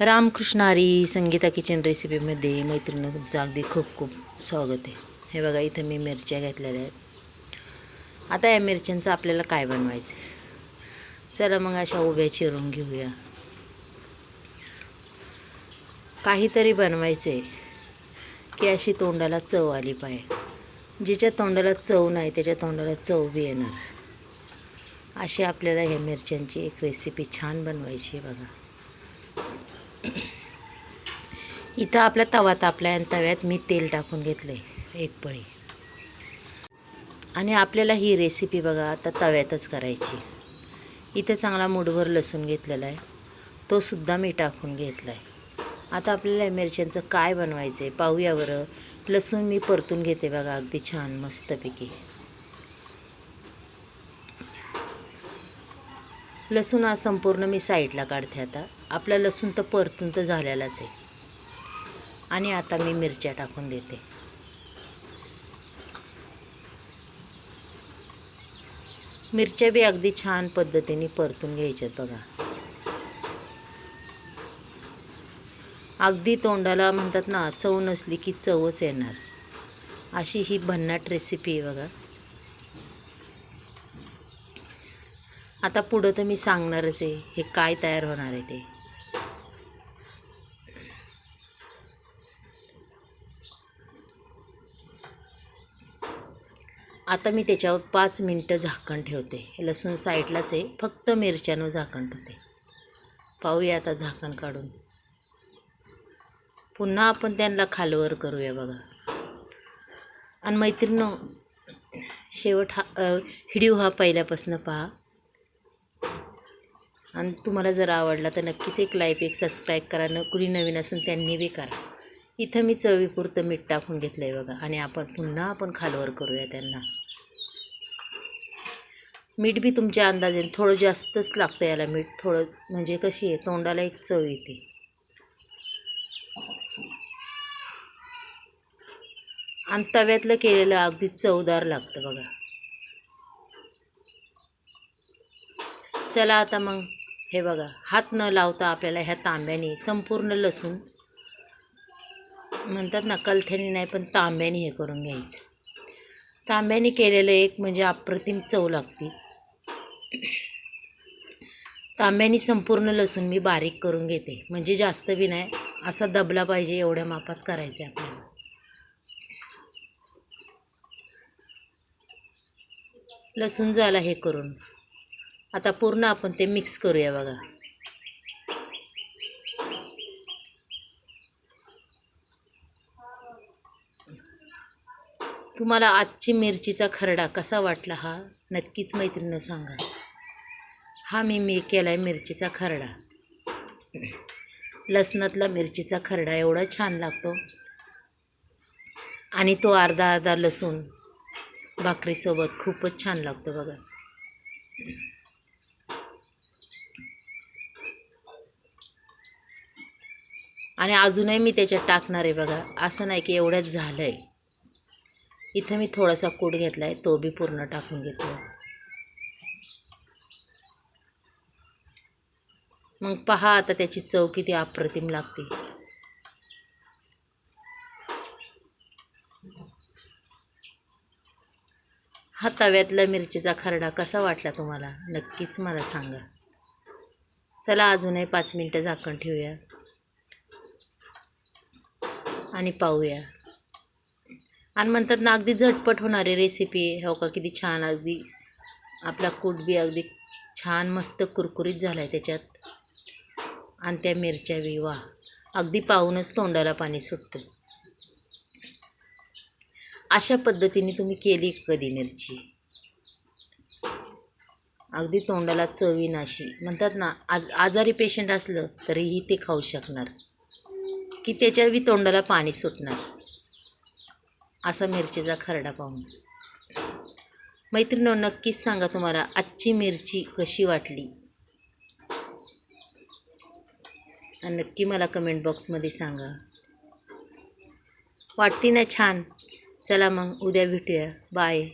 रामकृष्णारी Sangeeta kitchen रेसिपीमध्ये मैत्रिणी तुमचं अगदी खूप खूप स्वागत आहे. हे बघा इथं मी मिरच्या घेतलेल्या आहेत. आता या मिरच्यांचं आपल्याला काय बनवायचं आहे? चला मग अशा उभ्या चिरून घेऊया. काहीतरी बनवायचं आहे की अशी तोंडाला चव आली पाहिजे. जिच्या तोंडाला चव नाही त्याच्या तोंडाला चव बी येणार अशी आपल्याला ह्या मिरच्यांची एक रेसिपी छान बनवायची आहे बघा. इथं आपला तवा तापला आणि तव्यात मी तेल टाकून घेतलं आहे एक पळी. आणि आपल्याला ही रेसिपी बघा आता तव्यातच करायची. इथं चांगला मुठभर लसूण घेतलेला आहे. तो सुद्धा मी टाकून घेतला आहे आता आपल्याला मिरच्यांचं काय बनवायचं आहे पाहूया बरं. लसूण मी परतून घेते बघा अगदी छान मस्तपैकी. लसूण हा संपूर्ण मी साईडला काढते आता. आपला लसूण तर परतून तर झालेलाच आहे. आणि आता मी मिरच्या टाकून देते. मिरच्या बी अगदी छान पद्धतीने परतून घ्यायच्यात बघा. अगदी तोंडाला म्हणतात ना चव नसली की चवच येणार. अशी ही भन्नाट रेसिपी आहे बघा. आता पुढं तर मी सांगणारच आहे हे काय तयार होणार आहे ते. आता मी त्याच्यावर पाच मिनटं झाकण ठेवते. हे लसूण साईडलाच आहे फक्त मिरच्यानं झाकण ठेवते. पाहूया आता झाकण काढून. पुन्हा आपण त्यांना खालवर करूया बघा. आणि मैत्रिणी शेवट हा व्हिडिओ हा पहिल्यापासून पहा. आणि तुम्हाला जर आवडला तर नक्कीच एक लाईक एक सबस्क्राईब करा. न कुणी नवीन असून त्यांनी बी करा. इथं मी चवीपुरतं मीठ टाकून घेतलं आहे बघा. आणि आपण पुन्हा आपण खालवर करूया त्यांना. मीठ बी तुमच्या अंदाजाने थोडं जास्तच लागतं याला मीठ. थोडं म्हणजे कशी आहे तोंडाला एक चव येते. आणि तव्यातलं केलेलं अगदी चवदार लागतं बघा. चला आता मग. हे बघा हात न लावता आपल्याला ह्या तांब्याने संपूर्ण लसूण म्हणतात ना कलथ्याने नाही पण तांब्याने हे करून घ्यायचं. तांब्याने केलेलं एक म्हणजे अप्रतिम चव लागते. तांब्याने संपूर्ण लसूण मी बारीक करून घेते. म्हणजे जास्त बी नाही असा दबला पाहिजे एवढ्या मापात करायचं आहे आपल्याला. लसूण झाला हे करून. आता पूर्ण आपण ते मिक्स करूया बघा. तुम्हाला आजची मिरचीचा खरडा कसा वाटला हा नक्कीच मैत्रिणीनं सांगा. हा मी मी केला आहे मिरचीचा खरडा. लसणातला मिरचीचा खरडा एवढा छान लागतो. आणि तो अर्धा अर्धा लसूण भाकरीसोबत खूपच छान लागतो बघा. आणि अजूनही मी त्याच्यात टाकणार आहे बघा. असं नाही की एवढ्याच झालं आहे इथं मी थोडासा कूट घेतला आहे तो बी पूर्ण टाकून घेतो मग पहा आता त्याची चव किती अप्रतिम लागते. हा तव्यातला मिरचीचा खरडा कसा वाटला तुम्हाला? नक्कीच मला सांगा. चला अजूनही पाच मिनटं झाकण ठेवूया. आणि पाहूया. आणि म्हणतात ना अगदी झटपट होणारी रेसिपी हो का किती छान अगदी आपला कूट बी अगदी छान मस्त कुरकुरीत झाला आहे त्याच्यात. आणि त्या मिरच्या बी वा. अगदी पाहूनच तोंडाला पाणी सुटतं. अशा पद्धतीने तुम्ही केली कधी मिरची? अगदी तोंडाला चवी नाशी म्हणतात ना आज आजारी पेशंट असलं तरीही ते खाऊ शकणार. की त्याच्या बी तोंडाला पाणी सुटणार. असा मिरचीचा खरडा पाहून. मैत्रिणी नक्कीच सांगा तुम्हाला आजची मिरची कशी वाटली? आणि नक्की मला कमेंट बॉक्समध्ये सांगा. वाटती ना छान? चला मग उद्या भेटूया. बाय